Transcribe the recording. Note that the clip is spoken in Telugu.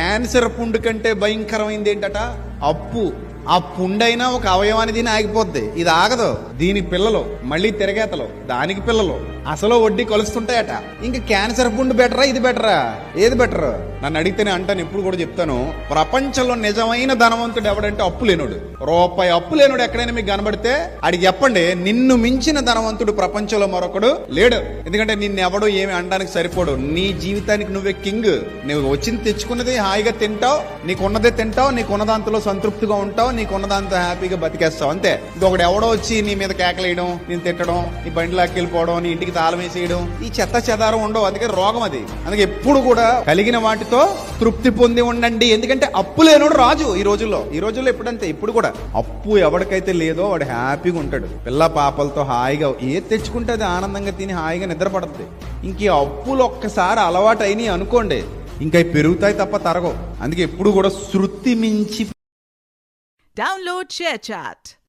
క్యాన్సర్ పుండు కంటే భయంకరమైంది ఏంటట అప్పు. ఆ పుండైనా ఒక అవయవాన్ని దీని ఆగిపోద్ది. ఇది ఆగదు. దీని పిల్లలు మళ్ళీ తిరగేతలు దానికి పిల్లలు. అసలు వడ్డీ కలుస్తుంటాయట. ఇంకా క్యాన్సర్ పుండు బెటరా ఇది బెటరా? ఏది బెటర్? నన్ను అడిగితేనే అంటాను ఎప్పుడు కూడా చెప్తాను. ప్రపంచంలో నిజమైన ధనవంతుడు ఎవడంటే అప్పు లేనుడు రూపాయి అప్పు లేనుడు ఎక్కడైనా మీకు కనబడితే అడిగి చెప్పండి నిన్ను మించిన ధనవంతుడు ప్రపంచంలో మరొకడు లేడు. ఎందుకంటే నిన్నెవడు ఏమి అనడానికి సరిపోడు. నీ జీవితానికి నువ్వే కింగ్. నువ్వు వచ్చింది తెచ్చుకున్నది హాయిగా తింటావు నీకున్నదే తింటావు నీకున్నదాంతలో సంతృప్తిగా ఉంటావు నీకున్నదాంతో హ్యాపీగా బతికేస్తావు. అంతే. ఇంకొకటి ఎవడో వచ్చి నీ మీద కేకలేయడం నేను తిట్టడం నీ బండి లాక్కెళ్ళిపోవడం నీ ఇంటికి తాళం వేసేయడం. ఈ చెత్త చెదారం ఉండవు అందుకే రోగం అది. అందుకే ఎప్పుడు కూడా కలిగిన వాటితో తృప్తి పొంది ఉండండి. ఎందుకంటే అప్పు లేనోడు రాజు ఈ రోజుల్లో. ఈ రోజుల్లో ఎప్పుడంతే? ఇప్పుడు కూడా. అప్పు ఎవరికైతే లేదో వాడు హ్యాపీగా ఉంటాడు. పిల్ల పాపలతో హాయిగా ఏది తెచ్చుకుంటే అది ఆనందంగా తిని హాయిగా నిద్రపడుతుంది ఇంక అప్పులు ఒక్కసారి అలవాటు అయినాయి అనుకోండి ఇంకా పెరుగుతాయి తప్ప తరగవు. అందుకే ఎప్పుడు కూడా శృతి మించి Download చాట్